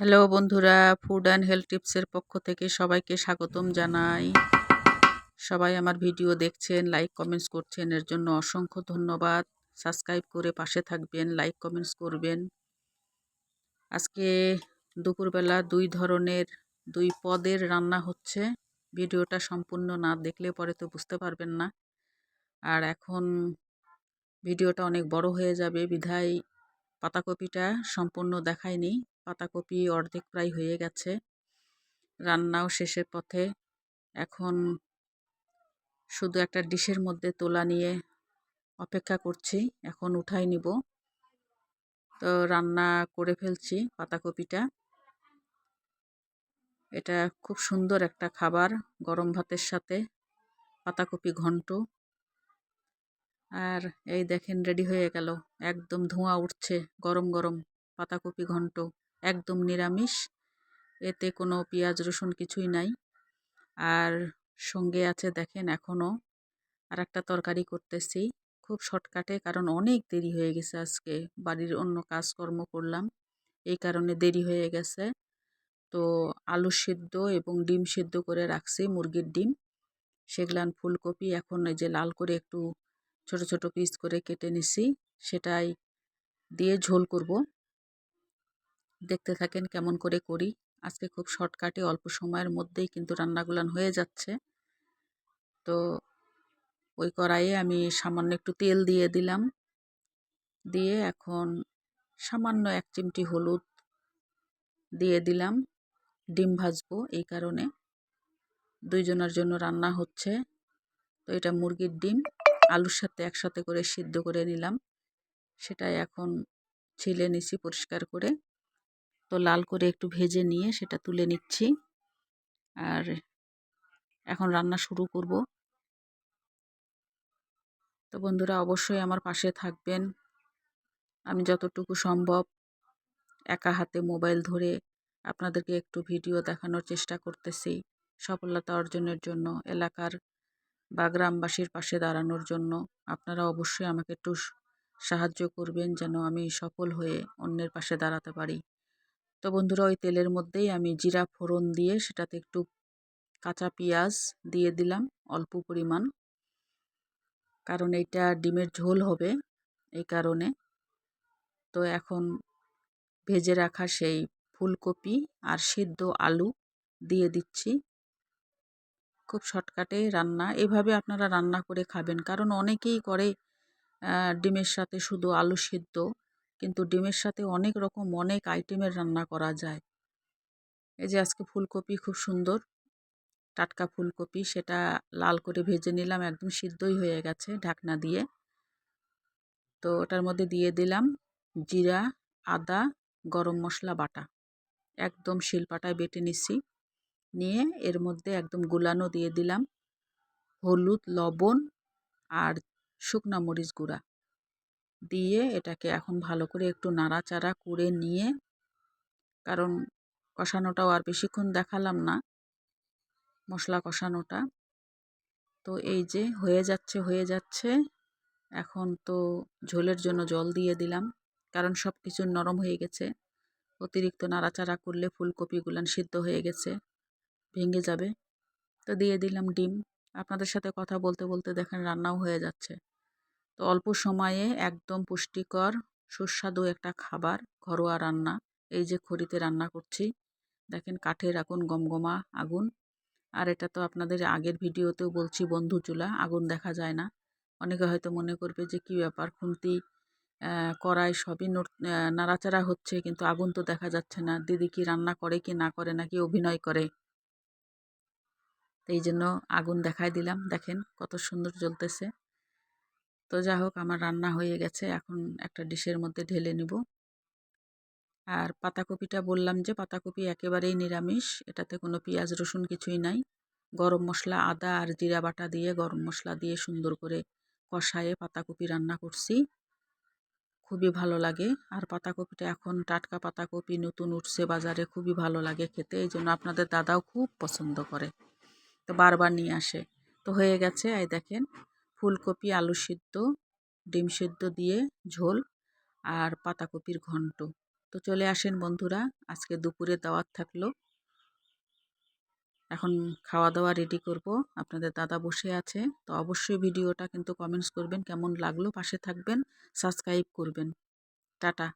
Hello বন্ধুরা food and health টিপসের পক্ষ থেকে সবাইকে স্বাগতম জানাই। সবাই আমার ভিডিও দেখছেন লাইক কমেন্টস করছেন, এর জন্য অসংখ্য ধন্যবাদ। সাবস্ক্রাইব করে পাশে থাকবেন লাইক কমেন্টস করবেন। আজকে দুপুরবেলা দুই ধরনের, দুই পদের রান্না হচ্ছে। ভিডিওটা সম্পূর্ণ না দেখলে পরে তো বুঝতে পারবেন না। আর এখন ভিডিওটা অনেক বড় হয়ে যাবে, বিধায় পাতাকপিটা সম্পূর্ণ দেখায়নি পাতাকপি অর্ধেক প্রায় হয়ে গেছে। রান্নাও শেষের পথে। এখন শুধু একটা ডিশের মধ্যে তোলা নিয়ে অপেক্ষা করছি। এখন উঠাই নিব। তো রান্না করে ফেলছি পাতাকপিটা। এটা খুব সুন্দর একটা খাবার গরম ভাতের সাথে। পাতাকপি ঘন্ট। আর এই দেখেন রেডি হয়ে গেল। একদম ধোঁয়া উঠছে গরম গরম পাতাকপি ঘন্ট। একদম নিরামিষ। এতে কোনো পেঁয়াজ, রসুন কিছুই নাই। আর সঙ্গে আছে দেখেন এখনও আর একটা তরকারি করতেছি। খুব শর্টকাটে কারণ অনেক দেরি হয়ে গেছে আজকে। বাড়ির অন্য কাজকর্ম করলাম, এই কারণে দেরি হয়ে গেছে। তো আলু সিদ্ধ এবং ডিম সিদ্ধ করে রাখছি মুরগির ডিম। সেগুলান ফুলকপি এখন এই যে লাল করে একটু ছোট ছোট পিস করে কেটে নিছি। সেটাই দিয়ে ঝোল করব। দেখতে থাকেন কেমন করে করি। আজকে খুব শর্টকাটে, অল্প সময়ের মধ্যেই কিন্তু রান্নাগুলান হয়ে যাচ্ছে। তো ওই কড়াইয়ে আমি সামান্য একটু তেল দিয়ে দিলাম। দিয়ে এখন সামান্য এক চিমটি হলুদ দিয়ে দিলাম। ডিম ভাজবো এই কারণে। দুইজনের জন্য রান্না হচ্ছে। তো এটা মুরগির ডিম। আলুর সাথে একসাথে করে সিদ্ধ করে নিলাম। সেটাই এখন ছিলে নিছি পরিষ্কার করে। তো লাল করে একটু ভেজে নিয়ে সেটা তুলে নিচ্ছি। আর এখন রান্না শুরু করব। তো বন্ধুরা, অবশ্যই আমার পাশে থাকবেন। আমি যতটুকু সম্ভব একা হাতে মোবাইল ধরে আপনাদেরকে একটু ভিডিও দেখানোর চেষ্টা করতেছি সফলতা অর্জনের জন্য, এলাকার বা গ্রামবাসীর পাশে দাঁড়ানোর জন্য। আপনারা অবশ্যই আমাকে একটু সাহায্য করবেন যেন আমি সফল হয়ে অন্যের পাশে দাঁড়াতে পারি। তো বন্ধুরা, ওই তেলের মধ্যেই আমি জিরা ফোড়ন দিয়ে সেটাতে একটু কাঁচা পেঁয়াজ দিয়ে দিলাম অল্প পরিমাণ। কারণ এইটা ডিমের ঝোল হবে এই কারণে। তো এখন ভেজে রাখা সেই ফুলকপি আর সিদ্ধ আলু দিয়ে দিচ্ছি। খুব শর্টকাটে রান্না, এভাবে আপনারা রান্না করে খাবেন। কারণ অনেকেই করে ডিমের সাথে শুধু আলু সিদ্ধ। কিন্তু ডিমের সাথে অনেক রকম অনেক আইটেমের রান্না করা যায়। এই যে আজকে ফুলকপি খুব সুন্দর, টাটকা ফুলকপি, সেটা লাল করে ভেজে নিলাম, একদম সিদ্ধই হয়ে গেছে ঢাকনা দিয়ে। তো ওটার মধ্যে দিয়ে দিলাম জিরা, আদা, গরম মশলা, বাটা। একদম শিলপাটায় বেটে নিচ্ছি নিয়ে এর মধ্যে একদম গুলানো দিয়ে দিলাম হলুদ, লবণ আর শুকনা মরিচ গুঁড়া। দিয়ে এটাকে এখন ভালো করে একটু নাড়াচাড়া করে নিয়ে, কারণ কষানোটাও আর বেশিক্ষণ দেখালাম না, মশলা কষানোটা। তো এই যে হয়ে যাচ্ছে হয়ে যাচ্ছে। এখন তো ঝোলের জন্য জল দিয়ে দিলাম, কারণ সব কিছু নরম হয়ে গেছে। অতিরিক্ত নাড়াচাড়া করলে ফুলকপিগুলান সিদ্ধ হয়ে গেছে, ভেঙে যাবে। তো দিয়ে দিলাম ডিম। আপনাদের সাথে কথা বলতে বলতে দেখেন রান্নাও হয়ে যাচ্ছে। তো অল্প সময়ে একদম পুষ্টিকর, সুস্বাদু একটা খাবার, ঘরোয়া রান্না, এই যে খড়িতে রান্না করছি। দেখেন কাঠের আগুন গমগমা আগুন। আর এটা তো আপনাদের আগের ভিডিওতেও বলছি বন্ধু চুলা, আগুন দেখা যায় না। অনেকে হয়তো মনে করবে যে কি ব্যাপার, খুন্তি কড়াই সবই নাড়াচাড়া হচ্ছে কিন্তু আগুন তো দেখা যাচ্ছে না। দিদি কি রান্না করে কি না করে নাকি অভিনয় করে? এই জন্য আগুন দেখাই দিলাম। দেখেন কত সুন্দর জ্বলতেছে। তো যা হোক, আমার রান্না হয়ে গেছে। এখন একটা ডিশের মধ্যে ঢেলে নিব। আর পাতাকপিটা বললাম যে, পাতাকপি একেবারেই নিরামিষ। এটাতে কোনো পেঁয়াজ, রসুন কিছুই নাই। গরম মশলা, আদা আর জিরা বাটা দিয়ে, গরম মশলা দিয়ে সুন্দর করে কষায়ে পাতাকপি রান্না করছি। খুবই ভালো লাগে। আর পাতাকপিটা এখন টাটকা পাতাকপি, নতুন উঠছে বাজারে, খুবই ভালো লাগে খেতে। এই জন্য আপনাদের দাদাও খুব পছন্দ করে। তো বারবার নিয়ে আসে। তো হয়ে গেছে, এই দেখেন। ফুলকপি, আলু সিদ্ধ, ডিম সিদ্ধ দিয়ে ঝোল আর পাতাকপির ঘন্ট। তো চলে আসেন বন্ধুরা, আজকে দুপুরে দাওয়াত থাকল। এখন খাওয়া দাওয়া রেডি করব। আপনাদের দাদা বসে আছে, তো অবশ্যই ভিডিওটা কিন্তু কমেন্টস করবেন, কেমন লাগল পাশে থাকবেন সাবস্ক্রাইব করবেন। টাটা।